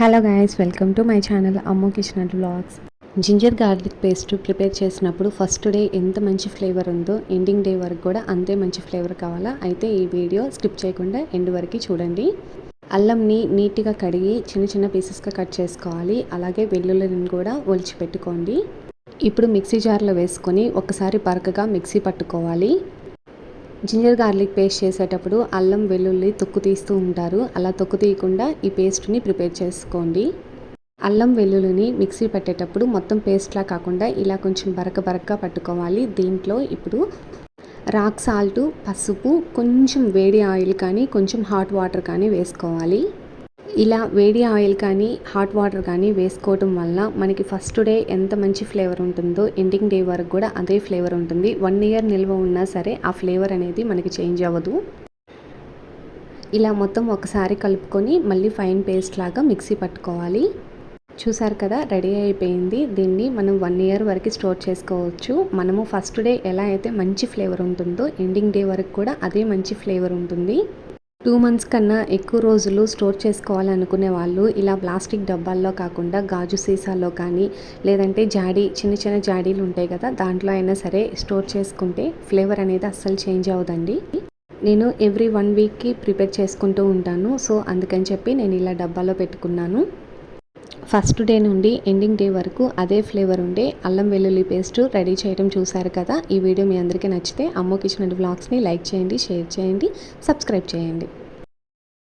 Hello guys welcome to my channel అమ్మో kitchen and blogs ginger garlic paste prepare చేసినప్పుడు first day ఎంత మంచి flavour ఉందో ending day వరకు కూడా అంతే మంచి ఫ్లేవర్ కావాలా? అయితే ఈ వీడియో స్కిప్ చేయకుండా ఎండ్ వరకు చూడండి. అల్లంని నీట్గా కడిగి చిన్న చిన్న పీసెస్గా కట్ చేసుకోవాలి. అలాగే వెల్లుల్లిని కూడా ఒలిచి పెట్టుకోండి ఇప్పుడు మిక్సీ జార్లో వేసుకొని ఒకసారి పరకగా మిక్సీ పట్టుకోవాలి. జింజర్ గార్లిక్ పేస్ట్ చేసేటప్పుడు అల్లం వెల్లుల్లి తొక్కు తీస్తూ ఉంటారు. అలా తొక్కు తీయకుండా ఈ పేస్ట్ని ప్రిపేర్ చేసుకోండి. అల్లం వెల్లుల్లిని మిక్సీ పెట్టేటప్పుడు మొత్తం పేస్ట్లా కాకుండా ఇలా కొంచెం బరక బరకగా పట్టుకోవాలి. దీంట్లో ఇప్పుడు రాక్ సాల్ట్ పసుపు కొంచెం వేడి ఆయిల్ కానీ కొంచెం హాట్ వాటర్ కానీ వేసుకోవాలి. ఇలా వేడి ఆయిల్ కానీ హాట్ వాటర్ కానీ వేసుకోవటం వల్ల మనకి ఫస్ట్ డే ఎంత మంచి ఫ్లేవర్ ఉంటుందో ఎండింగ్ డే వరకు కూడా అదే ఫ్లేవర్ ఉంటుంది. వన్ ఇయర్ నిల్వ ఉన్నా సరే ఆ ఫ్లేవర్ అనేది మనకి చేంజ్ అవ్వదు. ఇలా మొత్తం ఒకసారి కలుపుకొని మళ్ళీ ఫైన్ పేస్ట్ లాగా మిక్సీ పట్టుకోవాలి. చూసారు కదా రెడీ అయిపోయింది. దీన్ని మనం వన్ ఇయర్ వరకు స్టోర్ చేసుకోవచ్చు. మనము ఫస్ట్ డే ఎలా అయితే మంచి ఫ్లేవర్ ఉంటుందో ఎండింగ్ డే వరకు కూడా అదే మంచి ఫ్లేవర్ ఉంటుంది. టూ మంత్స్ కన్నా ఎక్కువ రోజులు స్టోర్ చేసుకోవాలనుకునే వాళ్ళు ఇలా ప్లాస్టిక్ డబ్బాల్లో కాకుండా గాజు సీసాల్లో కానీ లేదంటే జాడీ చిన్న చిన్న జాడీలు ఉంటాయి కదా దాంట్లో అయినా సరే స్టోర్ చేసుకుంటే ఫ్లేవర్ అనేది అస్సలు చేంజ్ అవ్వదండి. నేను ఎవ్రీ వన్ వీక్కి ప్రిపేర్ చేసుకుంటూ ఉంటాను. సో అందుకని చెప్పి నేను ఇలా డబ్బాలో పెట్టుకున్నాను. ఫస్ట్ డే నుండి ఎండింగ్ డే వరకు అదే ఫ్లేవర్ ఉండే అల్లం వెల్లుల్లి పేస్ట్ రెడీ చేయడం చూసారు కదా. ఈ వీడియో మీ అందరికీ నచ్చితే అమ్మోకి ఇచ్చిన వ్లాగ్స్ని లైక్ చేయండి షేర్ చేయండి సబ్స్క్రైబ్ చేయండి.